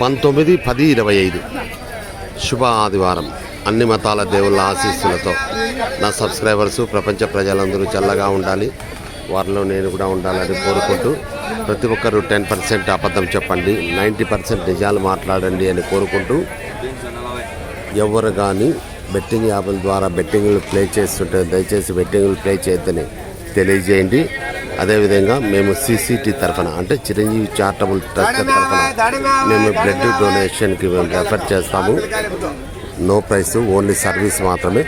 పంతొమ్మిది పది ఇరవై ఐదు. శుభ ఆదివారం అన్ని మతాల దేవుళ్ళ ఆశీస్సులతో నా సబ్స్క్రైబర్స్ ప్రపంచ ప్రజలందరూ చల్లగా ఉండాలి. వారిలో నేను కూడా ఉండాలని కోరుకుంటూ ప్రతి ఒక్కరూ టెన్ పర్సెంట్ అబద్ధం చెప్పండి నైంటీ పర్సెంట్ నిజాలు మాట్లాడండి అని కోరుకుంటూ ఎవరు కానీ బెట్టింగ్ యాప్ల ద్వారా బెట్టింగ్లు ప్లే చేస్తుంటే దయచేసి బెట్టింగ్లు ప్లే చేయొద్దని తెలియజేయండి. అదేవిధంగా మేము సీసీటీ తరఫున అంటే చిరంజీవి చారిటబుల్ ట్రస్ట్ తరఫున మేము బ్లడ్ డొనేషన్కి మేము రెఫర్ చేస్తాము. నో ప్రైస్ ఓన్లీ సర్వీస్ మాత్రమే.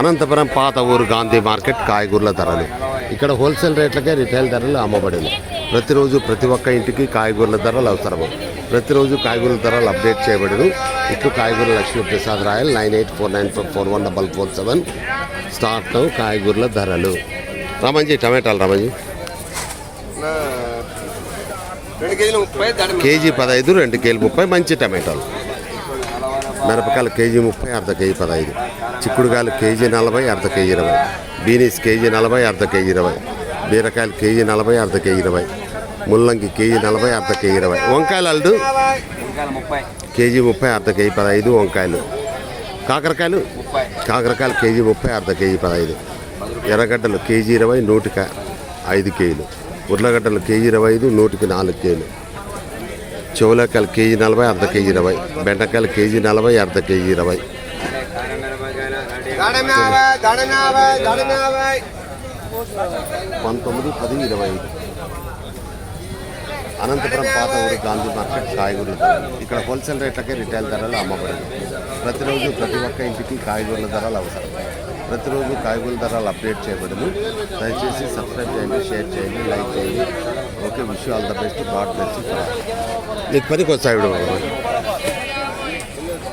అనంతపురం పాత ఊరు గాంధీ మార్కెట్ కాయగూరల ధరలు. ఇక్కడ హోల్సేల్ రేట్లకే రిటైల్ ధరలు అమ్మబడింది. ప్రతిరోజు ప్రతి ఒక్క ఇంటికి కాయగూరల ధరలు అవసరము. ప్రతిరోజు కాయగూరల ధరలు అప్డేట్ చేయబడను. ఇట్లు కాయగూరల Lakshmi Prasad Royal nine eight four nine four four one double four seven. Start కాయగూరల ధరలు. రామంజీ టమాటాలు రామంజీ రెండు కేజీలు ముప్పై దాని కేజీ పదహైదు రెండు కేజీ ముప్పై మంచి టమాటాలు. మిరపకాయలు కేజీ ముప్పై అర్ధ కేజీ పదహైదు. చిక్కుడుకాయలు కేజీ నలభై అర్ధ కేజీ ఇరవై. బీనీస్ కేజీ నలభై అర్ధ కేజీ ఇరవై. బీరకాయలు కేజీ నలభై అర్ధ కేజీ ఇరవై. ముల్లంగి కేజీ నలభై అర్ధ కేజీ ఇరవై. వంకాయలు అల్డు కేజీ ముప్పై అర్ధ కేజీ పదహైదు వంకాయలు. కాకరకాయలు? కాకరకాయలు కేజీ ముప్పై అర్ధ కేజీ పదహైదు. ఎర్రగడ్డలు కేజీ ఇరవై నూటికి ఐదు కేజీలు. ఉర్లగడ్డలు కేజీ ఇరవై ఐదు నూటికి నాలుగు కేజీలు. చెవులకాయలు కేజీ నలభై అర్ధ కేజీ ఇరవై. బెండకాయలు కేజీ నలభై అర్ధ కేజీ ఇరవై. పంతొమ్మిది పది ఇరవై ఐదు. అనంతపురం పాత ఊరు గాంధీ మార్కెట్ కాయగూరల ధరలు. ఇక్కడ హోల్సేల్ రేట్లకే రిటైల్ ధరలు అమ్మబడింది ప్రతిరోజు ప్రతి ఒక్క ఇంటికి కాయగూరల ధరలు అవసరం. ప్రతిరోజు కాయగూరల ధరలు అప్డేట్ చేయబడదు. దయచేసి సబ్స్క్రైబ్ చేయండి షేర్ చేయండి లైక్ చేయండి. Okay wish all the best God bless నీకు పనికి వస్తాయి